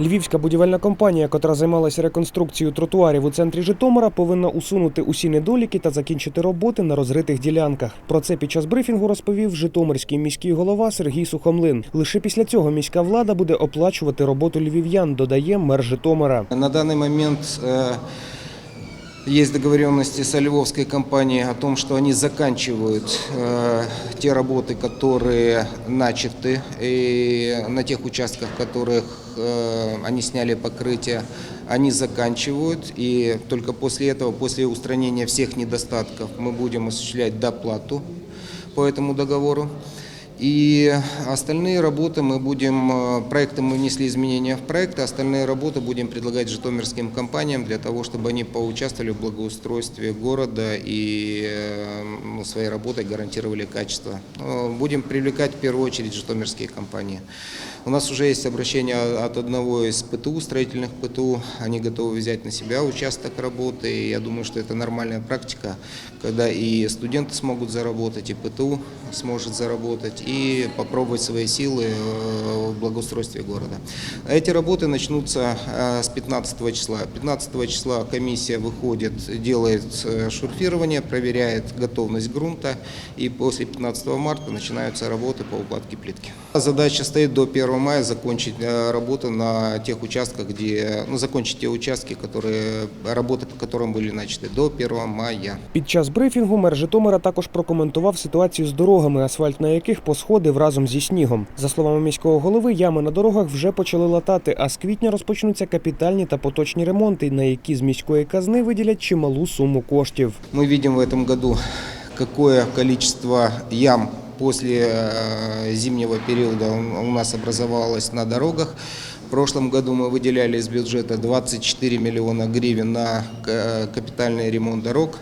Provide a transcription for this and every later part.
Львівська будівельна компанія, котра займалася реконструкцією тротуарів у центрі Житомира, повинна усунути усі недоліки та закінчити роботи на розритих ділянках. Про це під час брифінгу розповів Житомирський міський голова Сергій Сухомлин. Лише після цього міська влада буде оплачувати роботу львів'ян, додає мер Житомира. На даний момент э, есть договоренности с львовской компанией о том, что они заканчивают э, те работы, которые начаты, и на тех участках, которых э, они сняли покрытие, они заканчивают, и только после этого, после устранения всех недостатков, мы будем осуществлять доплату по этому договору. И остальные работы мы будем, э, проекты мы внесли изменения в проекты, остальные работы будем предлагать житомирским компаниям для того, чтобы они поучаствовали в благоустройстве города и э, своей работой гарантировали качество. Э, Будем привлекать в первую очередь житомирские компании. У нас уже есть обращение от одного из ПТУ, строительных ПТУ. Они готовы взять на себя участок работы. И я думаю, что это нормальная практика, когда и студенты смогут заработать, и ПТУ сможет заработать, и попробовать свои силы э, в благоустройстве города. Эти работы начнутся э, с 15 числа. 15 числа комиссия выходит, делает э, шурфирование, проверяет готовность грунта, и после 15 марта начинаются работы по укладке плитки. Задача стоит до 1 мая закончить э, работу на тех участках, где, ну, закончить те участки, которые, работы по которым были начаты до 1 мая. Під час брифінгу мер Житомира також прокоментував ситуацію з дорогами, асфальт на яких посходив разом зі снігом. За словами міського голови, ями на дорогах вже почали латати, а з квітня розпочнуться капітальні та поточні ремонти, на які з міської казни виділять чималу суму коштів. Мы видим в этом году, какое количество ям после э, зимнего периода у у нас образовалось на дорогах. В прошлом году мы выделяли из бюджета 24 миллиона гривен на э, капитальный ремонт дорог.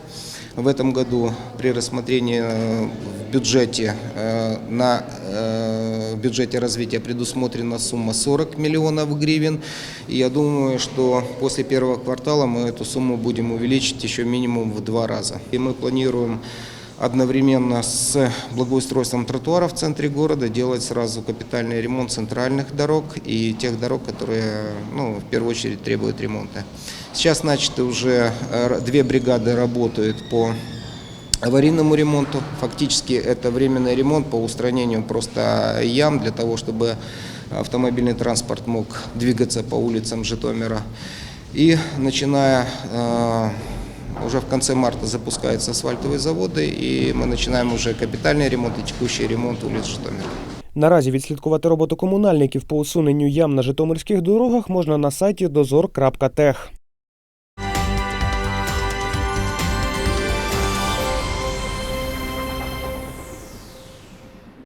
В этом году при рассмотрении э, в бюджете э, на э, в бюджете развития предусмотрена сумма 40 миллионов гривен. И я думаю, что после первого квартала мы эту сумму будем увеличить еще минимум в два раза. И мы планируем одновременно с благоустройством тротуаров в центре города делать сразу капитальный ремонт центральных дорог и тех дорог, которые ну, в первую очередь требуют ремонта. Сейчас начаты уже э, две бригады работают по аварийному ремонту. Фактически это временный ремонт по устранению просто ям для того, чтобы автомобильный транспорт мог двигаться по улицам Житомира. И начиная э, уже в конце марта запускаются асфальтовые заводы, и мы начинаем уже капитальный ремонт и текущий ремонт улиц Житомира. Наразі відслідкувати роботу комунальників по усуненню ям на житомирських дорогах можна на сайті dozor.tech.